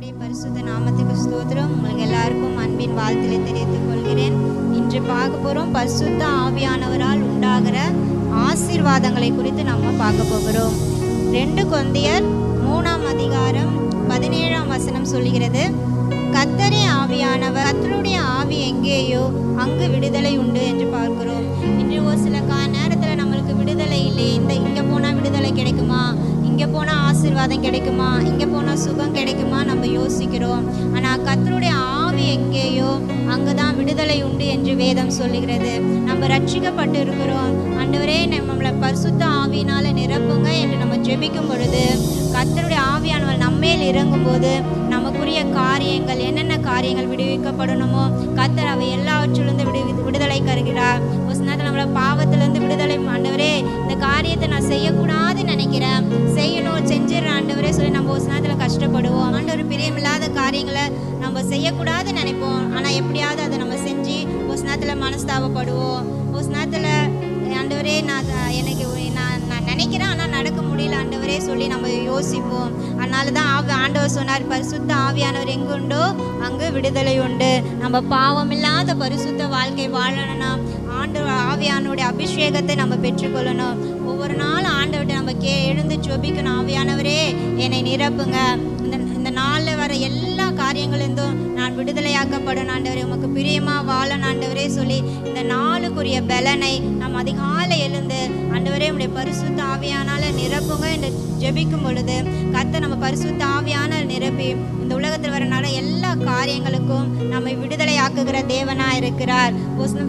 கர்த்தருடைய பரிசுத்த நாமத்துக்கு ஸ்தோத்திரம். உங்களுக்கு எல்லாருக்கும் அன்பின் வாழ்த்திலை தெரிவித்துக் கொள்கிறேன். இன்று பார்க்க போகிறோம் பரிசுத்த ஆவியானவரால் உண்டாகிற ஆசீர்வாதங்களை குறித்து நம்ம பார்க்க போகிறோம். ரெண்டு கொந்தியர் மூணாம் அதிகாரம் பதினேழாம் வசனம் சொல்லுகிறது கத்தரே ஆவியானவர் கத்தருடைய ஆவி எங்கேயோ அங்கு விடுதலை உண்டு என்று பார்க்கிறோம். இன்று ஒரு சில கா நேரத்தில் நம்மளுக்கு விடுதலை இல்லை இந்த இங்கே போனால் விடுதலை கிடைக்குமா? இங்கே போனால் ஆசீர்வாதம் கிடைக்குமா? இங்கே போனால் சுகம் கிடைக்குமா? நம்ம யோசிக்கிறோம். ஆனால் கத்தருடைய ஆவி எங்கேயோ அங்கே தான் விடுதலை உண்டு என்று வேதம் சொல்லுகிறது. நம்ம ரட்சிக்கப்பட்டு இருக்கிறோம் ஆண்டவரே நம்மளை பரிசுத்த ஆவியினால் நிரப்புங்க என்று நம்ம ஜெபிக்கும் பொழுது கத்தருடைய ஆவியானவர் நம்மேல் இறங்கும்போது நமக்குரிய காரியங்கள் காரியங்கள் விடுவிக்கப்படணுமோ? கத்தர் அவை எல்லாவற்றிலிருந்து விடு விடுதலை கருகிறார் ஒரு நேரத்தில் நம்மளை பாவத்திலிருந்து விடுதலை ஆண்டவரே இந்த காரியத்தை நான் செய்யக்கூடாதுன்னு நினைக்கிறேன். செய்யணும் செஞ்சிடறேன் ஆண்டவரே சொல்லி நம்ம ஒரு நேரத்தில் கஷ்டப்படுவோம். ஆண்டவர் பிரியமில்லாத காரியங்களை நம்ம செய்யக்கூடாதுன்னு நினைப்போம். ஆனால் எப்படியாவது அதை நம்ம செஞ்சு ஒரு நேரத்தில் மனஸ்தாபப்படுவோம். ஒரு நேரத்தில் ஆண்டவரே நான் நினைக்கிறேன் ஆனால் நடக்க முடியல ஆண்டவரே சொல்லி நம்ம யோசிப்போம். அதனால தான் ஆவி ஆண்டவர் சொன்னார் பரிசுத்த ஆவியானவர் எங்குண்டோ அங்கு விடுதலை உண்டு. நம்ம பாவம் இல்லாத பரிசுத்த வாழ்க்கை வாழணும்னா ஆண்டவர் ஆவியானுடைய அபிஷேகத்தை நம்ம பெற்றுக்கொள்ளணும். ஒவ்வொரு நாளும் ஆண்டவர்கிட்ட நம்ம கே எழுந்து ஜொபிக்கணும். ஆவியானவரே என்னை நிரப்புங்க. இந்த இந்த நாளில் வர எல்லா காரியங்களிலிருந்தும் நான் விடுதலையாக்கப்படும் ஆண்டவரே. உமக்கு பிரியமாக வாழணும் ஆண்டவரே சொல்லி இந்த நாளுக்குரிய பலனை நாம் அதிகாலை எழுந்து ஆண்டவரே உடைய பரிசுத்த ஆவியானால் நிரப்புங்க என்று ஜெபிக்கும் பொழுது கர்த்தர் நம்ம பரிசுத்த ஆவியானால் நிரப்பி இந்த உலகத்தில் வரனால எல்லா காரியங்களுக்கும் நம்மை விடுதலையாக்குகிற தேவனா இருக்கிறார். ஒரு சில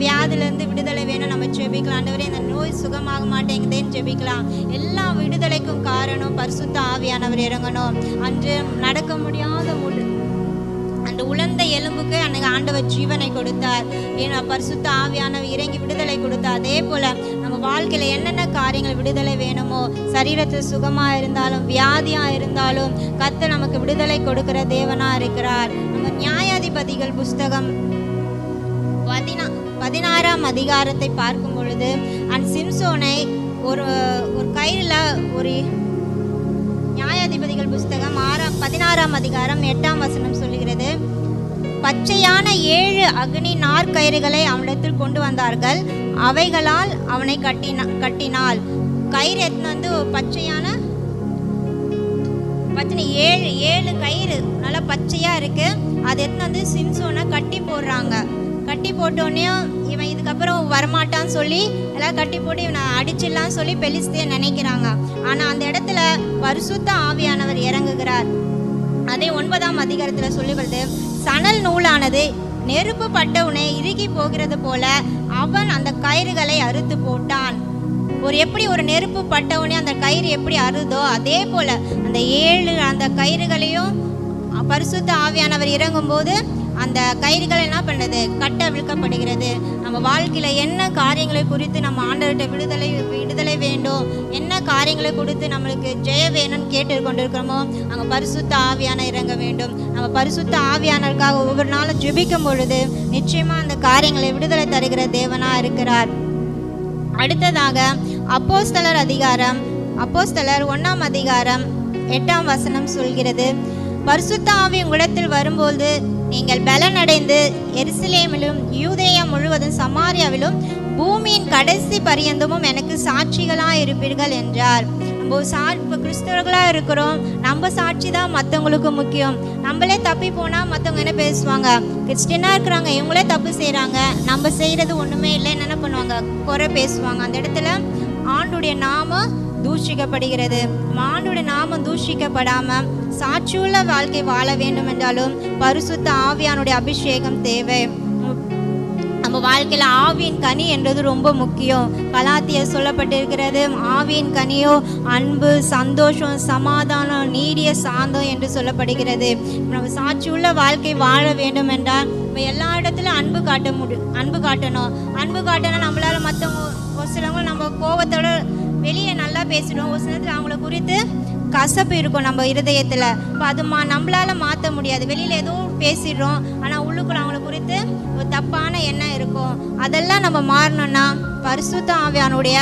விடுதலை வேணும். நம்ம ஜெபிக்கலாம். ஆண்டவரே இந்த நோய் சுகமாக மாட்டேங்குதேன்னு ஜெபிக்கலாம். எல்லா விடுதலைக்கும் காரணம் பரிசுத்த ஆவியானவர் இறங்கணும். அன்று நடக்க முடியாத முழு அந்த உலர்ந்த எலும்புக்கு அன்னைக்கு ஆண்டவர் ஜீவனை கொடுத்தார். ஏன்னா பரிசுத்த ஆவியானவர் இறங்கி விடுதலை கொடுத்தார். அதே போல நம்ம வாழ்க்கையில என்னென்ன காரியங்கள் விடுதலை வேணுமோ சரீரத்தில் சுகமா இருந்தாலும் வியாதியா இருந்தாலும் கத்து நமக்கு விடுதலை கொடுக்கிற தேவனா இருக்கிறார். நம்ம நியாயாதிபதிகள் புஸ்தகம் பதினா பதினாறாம் அதிகாரத்தை பார்க்கும் பொழுது அந்த சிம்சோனை ஒரு ஒரு கயிறுல ஒரு பதினாறாம் அதிகாரம் எட்டாம் வசனம் சொல்லுகிறது. பச்சையான ஏழு அக்னி நாற்கயிறுகளை அவனிடத்தில் கொண்டு வந்தார்கள். அவைகளால் அவனை கட்டினா கட்டினாள். கயிறு எத்தனை வந்து பச்சையான பச்சனை ஏழு ஏழு கயிறு நல்லா பச்சையாக இருக்குது அது எத்தனை வந்து சிம்சோனை கட்டி போடுறாங்க. கட்டி போட்டோன்னே அதுக்கப்புறம் வரமாட்டான்னு சொல்லி எல்லாம் கட்டி போட்டு இவனை அடிச்சிடலாம் சொல்லி பெலிஸ்தே நினைக்கிறாங்க. ஆனா அந்த இடத்துல பரிசுத்த ஆவியானவர் இறங்குகிறார். அதே ஒன்பதாம் அதிகாரத்தில் சொல்லுகிறது சணல் நூலானது நெருப்பு பட்டவுனே இறுகி போகிறது போல அவன் அந்த கயிறுகளை அறுத்து போட்டான். ஒரு எப்படி ஒரு நெருப்பு பட்டவுனே அந்த கயிறு எப்படி அறுதோ அதே போல அந்த ஏழு அந்த கயிறுகளையும் பரிசுத்த ஆவியானவர் இறங்கும்போது அந்த கயிறுகள் என்ன பண்ணுறது கட்ட விழுக்கப்படுகிறது. நம்ம வாழ்க்கையில் என்ன காரியங்களை குறித்து நம்ம ஆண்டவர்கிட்ட விடுதலை விடுதலை வேண்டும்? என்ன காரியங்களை கொடுத்து நம்மளுக்கு ஜெய வேணும்னு கேட்டு கொண்டிருக்கிறோமோ அங்கே பரிசுத்த ஆவியான இறங்க வேண்டும். நம்ம பரிசுத்த ஆவியானருக்காக ஒவ்வொரு நாளும் ஜெபிக்கும் பொழுது நிச்சயமாக அந்த காரியங்களை விடுதலை தருகிற தேவனா இருக்கிறார். அடுத்ததாக அப்போஸ்தலர் அதிகாரம் அப்போஸ்தலர் ஒன்றாம் அதிகாரம் எட்டாம் வசனம் சொல்கிறது பரிசுத்த ஆவி உங்களிடத்தில் வரும்போது நீங்கள் பலனடைந்து எருசலேமிலும் யூதேயா முழுவதும் சமாரியாவிலும் பூமியின் கடைசி பரியந்தமும் எனக்கு சாட்சிகளாக இருப்பீர்கள் என்றார். நம்ம சா இப்போ கிறிஸ்தவர்களாக இருக்கிறோம். நம்ம சாட்சி தான் மற்றவங்களுக்கு முக்கியம். நம்மளே தப்பி போனால் மற்றவங்க என்ன பேசுவாங்க? கிறிஸ்டினாக இருக்கிறாங்க இவங்களே தப்பு செய்கிறாங்க நம்ம செய்கிறது ஒன்றுமே இல்லை என்ன பண்ணுவாங்க? குறை பேசுவாங்க. அந்த இடத்துல ஆண்டுடைய நாமம் தூஷிக்கப்படுகிறது. மானுட நாமம் தூஷிக்கப்படாம சாட்சியுள்ள வாழ்க்கை வாழ வேண்டும் என்றாலும் பரிசுத்த ஆவியானுடைய அபிஷேகம் தேவை. நம்ம வாழ்க்கையில் ஆவியின் கனி என்றது ரொம்ப முக்கியம். கலாத்திய சொல்லப்பட்டிருக்கிறது ஆவியின் கனியோ அன்பு சந்தோஷம் சமாதானம் நீடிய சாந்தம் என்று சொல்லப்படுகிறது. நம்ம சாட்சியுள்ள வாழ்க்கை வாழ வேண்டும் என்றால் நம்ம எல்லா இடத்துலையும் அன்பு காட்ட முடியும் அன்பு காட்டணும். அன்பு காட்டணும் நம்மளால மற்றவங்க ஒரு சிலவங்க நம்ம கோவத்தோட வெளியே நல்லா பேசிடுவோம். ஒரு சிலத்தில் அவங்கள குறித்து கசப்பு இருக்கும் நம்ம இருதயத்தில். இப்போ அது மா நம்மளால மாற்ற முடியாது. வெளியில் எதுவும் பேசிடுறோம். ஆனால் உள்ளுக்குள்ள அவங்கள குறித்து ஒரு தப்பான எண்ணம் இருக்கும். அதெல்லாம் நம்ம மாறணும்னா பரிசுத்த ஆவியானுடைய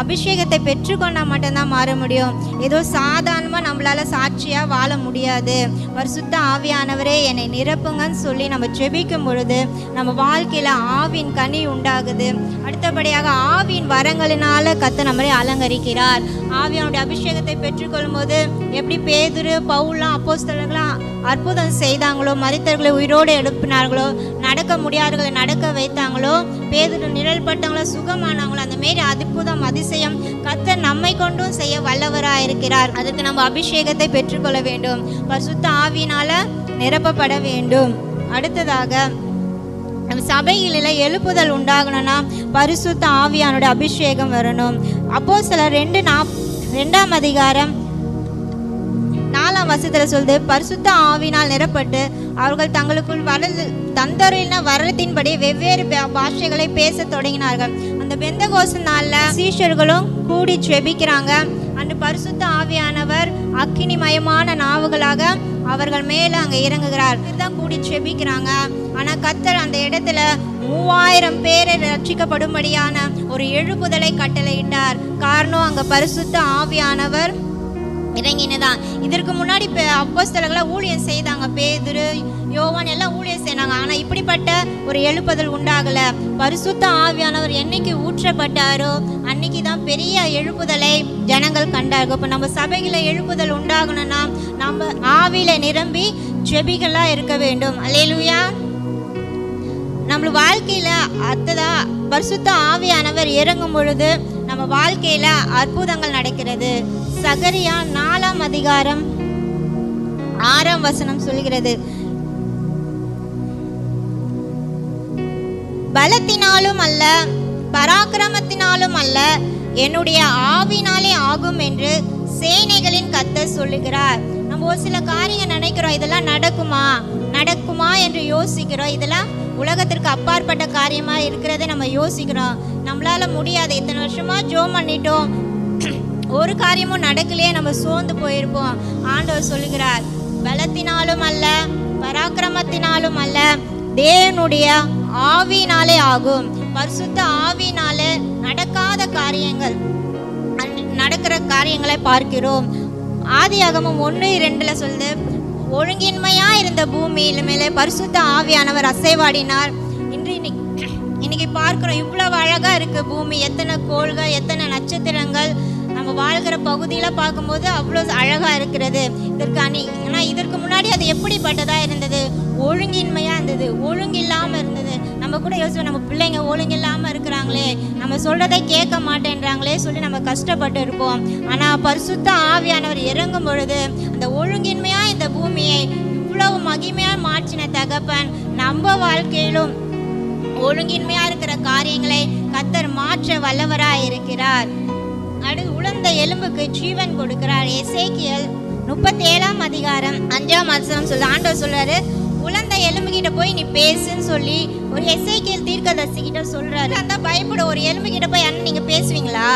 அபிஷேகத்தை பெற்றுக்கொண்டால் மட்டும்தான் மாற முடியும். ஏதோ சாதாரணமாக நம்மளால் சாட்சியாக வாழ முடியாது. பரிசுத்த ஆவியானவரே என்னை நிரப்புங்கன்னு சொல்லி நம்ம ஜெபிக்கும் பொழுது நம்ம வாழ்க்கையில் ஆவின் கனி உண்டாகுது. அடுத்தபடியாக ஆவின் வரங்களினால் கத்த நம்மளை அலங்கரிக்கிறார். ஆவியானுடைய அபிஷேகத்தை பெற்றுக்கொள்ளும் போது எப்படி பேதுரு பவுலாம் அப்போஸ்தலர்களாம் அற்புதம் செய்தாங்களோ மரித்தவர்களை உயிரோடு எழுப்பினார்களோ நடக்க முடியாதவர்களை நடக்க வைத்தாங்களோ பேதுரு நிழல் பட்டவங்களோ சுகமானாங்களோ அந்த மாரி அற்புதம் அதிசயம் கத்தர் நம்மை கொண்டும் செய்ய வல்லவராக இருக்கிறார் அதுக்கு நம்ம அபிஷேகத்தை பெற்றுக்கொள்ள வேண்டும். பரிசுத்த ஆவினால நிரப்பப்பட வேண்டும். அடுத்ததாக நம்ம சபைகளில் எழுப்புதல் உண்டாகணும்னா பரிசுத்த ஆவியானோட அபிஷேகம் வரணும். அப்போ சில ரெண்டு நாப் ரெண்டாம் அதிகாரம் நாலாம் வசத்துல சொல்லுது பரிசுத்த ஆவினால் நிரப்பட்டு அவர்கள் தங்களுக்குள் வரது தந்தரின வரத்தின்படி வெவ்வேறு பாஷைகளை பேசத் தொடங்கினார்கள். அந்த பெந்தகோச நாளில் சீஷர்களும் கூடி ஜெபிக்கிறாங்க. அன்று பரிசுத்த ஆவியானவர் அக்கினிமயமான நாவுகளாக அவர்கள் மேல அங்க இறங்குகிறார். தான் கூடி செபிக்கிறாங்க ஆனா கத்தர் அந்த இடத்துல மூவாயிரம் பேரை ரட்சிக்கப்படும்படியான ஒரு எழுப்புதலை கட்டளையிட்டார். காரணம் அங்க பரிசுத்த ஆவியானவர் இறங்கினதான். இதற்கு முன்னாடி அப்போஸ்தலர்களை ஊழியம் செய்தாங்க. பேதுரு யோவான் எல்லாம் ஊழியம் செய்தாங்க ஆனால் இப்படிப்பட்ட ஒரு எழுப்புதல் உண்டாகல. பரிசுத்த ஆவியானவர் என்னைக்கு ஊற்றப்பட்டாரோ அன்னைக்கு தான் பெரிய எழுப்புதலை ஜனங்கள் கண்டார்கள். இப்போ நம்ம சபையில் எழுப்புதல் உண்டாகணும்னா நம்ம ஆவியில நிரம்பி செபிகளாக இருக்க வேண்டும். அல்லேலூயா. நம்ம வாழ்க்கையில் அத்ததா பரிசுத்த ஆவியானவர் இறங்கும் பொழுது நம்ம வாழ்க்கையில் அற்புதங்கள் நடக்கிறது. சகரியா நாலாம் அதிகாரம் ஆறாம் வசனம் சொல்கிறது. பலத்தினாலும் அல்ல பராக்கிரமத்தினாலும் அல்ல என்னுடைய ஆவினாலே ஆகும் என்று சேனைகளின் கத்தர் சொல்லுகிறார். நம்ம ஒரு சில காரியம் நினைக்கிறோம் இதெல்லாம் நடக்குமா? நடக்குமா என்று யோசிக்கிறோம். இதெல்லாம் உலகத்திற்கு அப்பாற்பட்ட காரியமா இருக்கிறதை நம்ம யோசிக்கிறோம். நம்மளால முடியாது. இத்தனை வருஷமா ஜோம் பண்ணிட்டோம். ஒரு காரியமும் நடக்கலையே நம்ம சோர்ந்து போயிருப்போம். ஆண்டவர் சொல்லுகிறார் பலத்தினாலும் அல்ல பராக்கிரமத்தினாலும் அல்ல தேவனுடைய ஆவினாலே ஆகும். பரிசுத்த ஆவினாலே நடக்காத காரியங்கள் நடக்கிற காரியங்களை பார்க்கிறோம். ஆதியாகமும் ஒன்று இரண்டுல சொல்லுது ஒழுங்கின்மையா இருந்த பூமியில மேலே பரிசுத்த ஆவியானவர் அசைவாடினார். இன்று இன்னைக்கு இன்னைக்கு பார்க்கிறோம் இவ்வளவு அழகா இருக்கு பூமி எத்தனை கோள்கள் எத்தனை நட்சத்திரங்கள் வாழ்கிற பகுதியில் பார்க்கும்போது அவ்வளோ அழகாக இருக்கிறது. இதற்கு அணி ஆனால் இதற்கு முன்னாடி அது எப்படிப்பட்டதாக இருந்தது? ஒழுங்கின்மையாக இருந்தது. ஒழுங்கில்லாம இருந்தது. நம்ம கூட யோசிப்போம் நம்ம பிள்ளைங்க ஒழுங்கில்லாம இருக்கிறாங்களே. நம்ம சொல்கிறதை கேட்க மாட்டேன்றாங்களே சொல்லி நம்ம கஷ்டப்பட்டு இருப்போம். ஆனால் பரிசுத்த ஆவியானவர் இறங்கும் பொழுது அந்த ஒழுங்கின்மையாக இந்த பூமியை இவ்வளவு மகிமையாக மாற்றின தகப்பன் நம்ம வாழ்க்கையிலும் ஒழுங்கின்மையாக இருக்கிற காரியங்களை கத்தர் மாற்ற வல்லவராக இருக்கிறார் அடு உளுந்த எலும்புக்கு ஜீவன் கொடுக்கிறார். எசேக்கியல் முப்பத்தி ஏழாம் அதிகாரம் அஞ்சாம் வசனம் சொல்ல ஆண்டவர் சொல்றாரு உலர்ந்த எலும்பு கிட்ட போய் நீ பேசுன்னு சொல்லி ஒரு எசேக்கியல் தீர்க்கதர்சி கிட்ட சொல்றாரு. அந்த பயப்பட ஒரு எலும்பு கிட்ட போய் அண்ணன் நீங்க பேசுவீங்களா?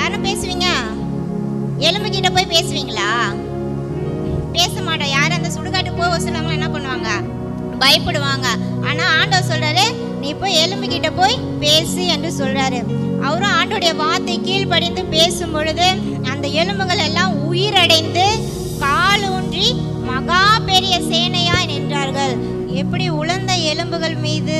யாரும் பேசுவீங்க? எலும்பு கிட்ட போய் பேசுவீங்களா? பேச மாட்டோம் யாரும் அந்த சுடுகாட்டு போக சிலவங்க என்ன பண்ணுவாங்க? பயப்படுவாங்க. ஆனா ஆண்டவர் சொல்றாரு நீ போய் எலும்பு கிட்ட போய் பேசு என்று சொல்றாரு. அவரும் ஆண்டோடைய வார்த்தை கீழ்ப்படிந்து பேசும் பொழுது அந்த எலும்புகள் எல்லாம் உயிரடைந்து கால் ஊன்றி மகா பெரிய சேனையாய் நின்றார்கள். எப்படி உழந்த எலும்புகள் மீது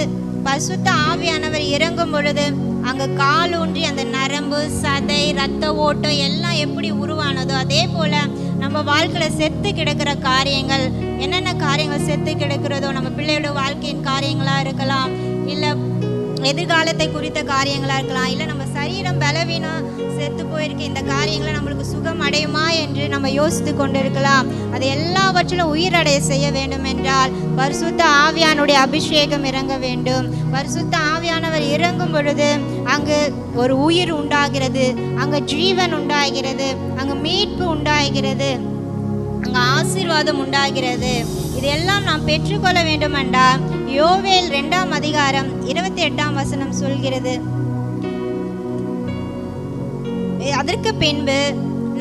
பசுத்த ஆவியானவர் இறங்கும் பொழுது அங்கே கால் ஊன்றி அந்த நரம்பு சதை ரத்த ஓட்டம் எல்லாம் எப்படி உருவானதோ அதே போல நம்ம வாழ்க்கையில செத்து கிடக்கிற காரியங்கள் என்னென்ன காரியங்கள் செத்து கிடக்கிறதோ நம்ம பிள்ளையோட வாழ்க்கையின் காரியங்களா இருக்கலாம் இல்லை எதிர்காலத்தை குறித்த காரியங்களாக இருக்கலாம் இல்லை நம்ம சரீரம் பலவீனம் செத்து போயிருக்க இந்த காரியங்களை நம்மளுக்கு சுகம் அடையுமா என்று நம்ம யோசித்து கொண்டிருக்கலாம். அது எல்லாவற்றிலும் உயிரடைய செய்ய வேண்டும் என்றால் பரிசுத்த ஆவியானுடைய அபிஷேகம் இறங்க வேண்டும். பரிசுத்த ஆவியானவர் இறங்கும் பொழுது அங்கு ஒரு உயிர் உண்டாகிறது அங்கே ஜீவன் உண்டாகிறது அங்கே மீட்பு உண்டாகிறது அங்கே ஆசீர்வாதம் உண்டாகிறது. இதெல்லாம் நாம் பெற்றுக்கொள்ள வேண்டுமென்றா யோவேல் இரண்டாம் அதிகாரம் இருபத்தி எட்டாம் வசனம் சொல்கிறது அதற்கு பின்பு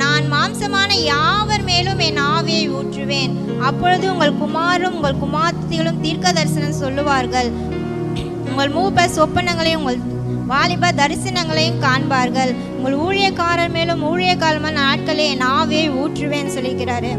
நான் மாம்சமான யாவர் மேலும் என் ஆவியை ஊற்றுவேன். அப்பொழுது உங்கள் குமாரும் உங்கள் குமார்த்திகளும் தீர்க்க தரிசனம் சொல்லுவார்கள். உங்கள் மூப்ப சொப்பனங்களையும் உங்கள் வாலிப தரிசனங்களையும் காண்பார்கள். உங்கள் ஊழியக்காரர் மேலும் ஊழியக்காரமான நாட்களே என் ஆவியை ஊற்றுவேன் சொல்லிக்கிறாரு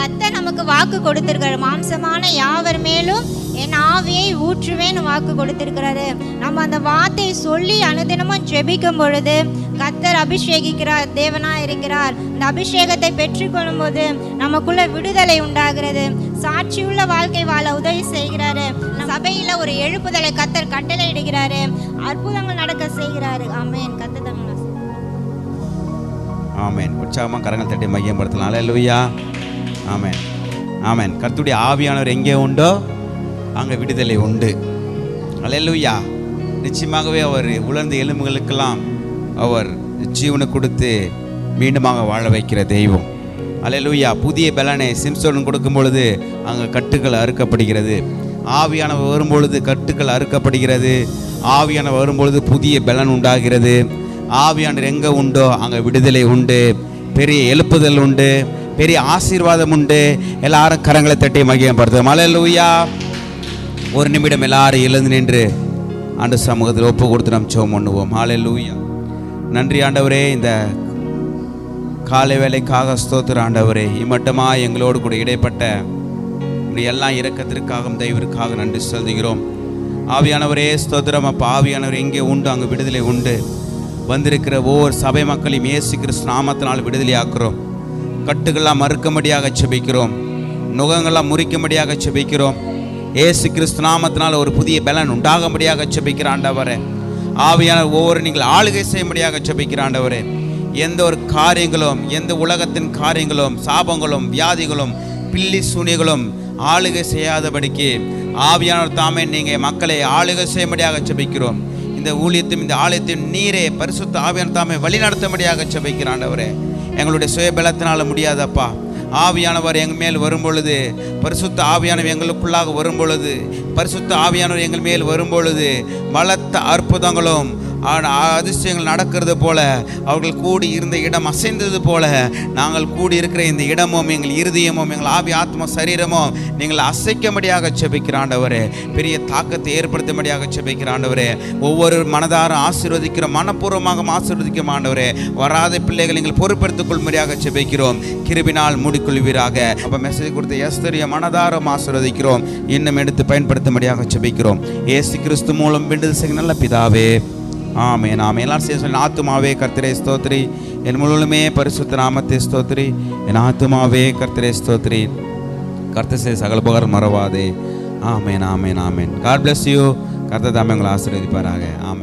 கத்த நமக்கு வாக்கு கொடுத்திருக்காரு மாம்சமான யாவர் மேலும் என் ஆவியை ஊற்றுவேன் வாக்கு கொடுத்திருக்கிறாரு. நம்ம அந்த வார்த்தை சொல்லி அனுதினமும் ஜெபிக்கும் பொழுது கத்தர் அபிஷேகிக்கிறார் தேவனா இருக்கிறார். இந்த அபிஷேகத்தை பெற்றுக்கொள்ளும் போது நமக்குள்ள விடுதலை உண்டாகிறது. சாட்சியுள்ள வாழ்க்கை வாழ உதவி செய்கிறாரு. சபையில ஒரு எழுப்புதலை கத்தர் கட்டளை இடுகிறாரு அற்புதங்கள் நடக்க செய்கிறாரு. ஆமேன். கத்தர் தமிழ் ஆமேன். உற்சாகமாக கரங்கள் தட்டி மையப்படுத்தலாம். அல்லேலூயா ஆமேன். ஆமேன். கர்த்தருடைய ஆவியானவர் எங்கே உண்டோ அங்கே விடுதலை உண்டு. அலையலுயா. நிச்சயமாகவே அவர் உலர்ந்த எலும்புகளுக்கெல்லாம் அவர் ஜீவனை கொடுத்து மீண்டுமாக வாழ வைக்கிற தெய்வம். அலையலுயா புதிய பலனை சிம்சோன் கொடுக்கும் பொழுது அங்கே கட்டுகள் அறுக்கப்படுகிறது. ஆவியானவர் வரும்பொழுது கட்டுகள் அறுக்கப்படுகிறது. ஆவியானவர் வரும்பொழுது புதிய பலன் உண்டாகிறது. ஆவியானவர் எங்கே உண்டோ அங்கே விடுதலை உண்டு. பெரிய எழுப்புதல் உண்டு. பெரிய ஆசீர்வாதம் உண்டு. எல்லாரும் கரங்களை தட்டி மகிழப்படுத்தும் அல்லேலூயா ஒரு நிமிடம் எல்லாரும் எழுந்து நின்று ஆண்டு சமூகத்தில் ஒப்பு கொடுத்து நாம் சோம் பண்ணுவோம். ஹalleluya நன்றி ஆண்டவரே இந்த காலை வேலைக்காக ஸ்தோத்திர ஆண்டவரே. இம்மட்டமா எங்களோடு கூட இடைப்பட்ட எல்லாம் இரக்கத்திற்காகவும் தெய்வருக்காக நன்றி செலுத்துகிறோம். ஆவியானவரே ஸ்தோத்திரம். அப்போ ஆவியானவர் எங்கே உண்டு? அங்கே விடுதலை உண்டு. வந்திருக்கிற ஒவ்வொரு சபை மக்களையும் இயேசு கிறிஸ்து நாமத்தினால் விடுதலையாக்குறோம். கட்டுகள்லாம் மறுக்கும்படியாக செபிக்கிறோம் நுகங்கள்லாம் முறிக்கும்படியாக செபிக்கிறோம் இயேசு கிறிஸ்து நாமத்தினால் ஒரு புதிய பலன் உண்டாகும்படியாக செபிக்கிற ஆண்டவரே. ஆவியான ஒவ்வொரு நீங்கள் ஆளுகை செய்யும்படியாக செபிக்கிற ஆண்டவரே. எந்த ஒரு காரியங்களும் எந்த உலகத்தின் காரியங்களும் சாபங்களும் வியாதிகளும் பில்லி சூனிகளும் ஆளுகை செய்யாதபடிக்கு ஆவியானவர் தாமே நீங்கள் மக்களை ஆளுகை செய்யும்படியாக செபிக்கிறோம் இந்த ஊழியத்தையும் இந்த ஆலயத்தையும் நீரே பரிசுத்த ஆவியான தாமே வழி நடத்தும்படியாக செபிக்கிற ஆண்டவரே. எங்களுடைய சுயபலத்தினால முடியாதப்பா. ஆவியானவர் எங்கள் மேல் வரும்பொழுது பரிசுத்த ஆவியானவர் எங்களுக்குள்ளாக வரும்பொழுது பரிசுத்த ஆவியானவர் எங்கள் மேல் வரும்பொழுது பலத்த அற்புதங்களும் அதிசயங்கள் நடக்கிறது போல அவர்கள் கூடி இருந்த இடம் அசைந்தது போல நாங்கள் கூடி இருக்கிற இந்த இடமும் எங்கள் இருதயமும் எங்கள் ஆவி ஆத்ம சரீரமும் நீங்கள் அசைக்கும்படியாக செபிக்கிற ஆண்டவரே. பெரிய தாக்கத்தை ஏற்படுத்தும்படியாக செபிக்கிற ஆண்டவரே. ஒவ்வொரு மனதாரும் ஆசீர்வதிக்கிற மனப்பூர்வமாக ஆசீர்வதிக்கும் ஆண்டவரே. வராத பிள்ளைகள் நீங்கள் பொறுப்பெடுத்துக் கொள்முறையாக செபிக்கிறோம் கிருபினால் மூடிக்கொள்வீராக அப்போ மெசேஜ் கொடுத்த எஸ்தரிய மனதாரம் ஆசீர்வதிக்கிறோம். இன்னும் எடுத்து பயன்படுத்தும்படியாக செபிக்கிறோம் ஏசு கிறிஸ்து மூலம் விடுதலை செய்ய நல்ல பிதாவே. ஆமே நாம் எல்லாரும் சேர்ந்து சொல்லி ஆத்துமாவே கர்த்தரே ஸ்தோத்ரி. என் முழுமே பரிசுத்த நாமத்தை ஸ்தோத்ரி. என் ஆத்துமாவே கர்த்தரே ஸ்தோத்ரி. கர்த்தர் செய்த சகல உபகாரம் மறவாதே. ஆமென் ஆமென் ஆமென். காட் பிளஸ் யூ கர்த்த தாமே உங்களை ஆசீர்வதிப்பாராக. ஆமாம்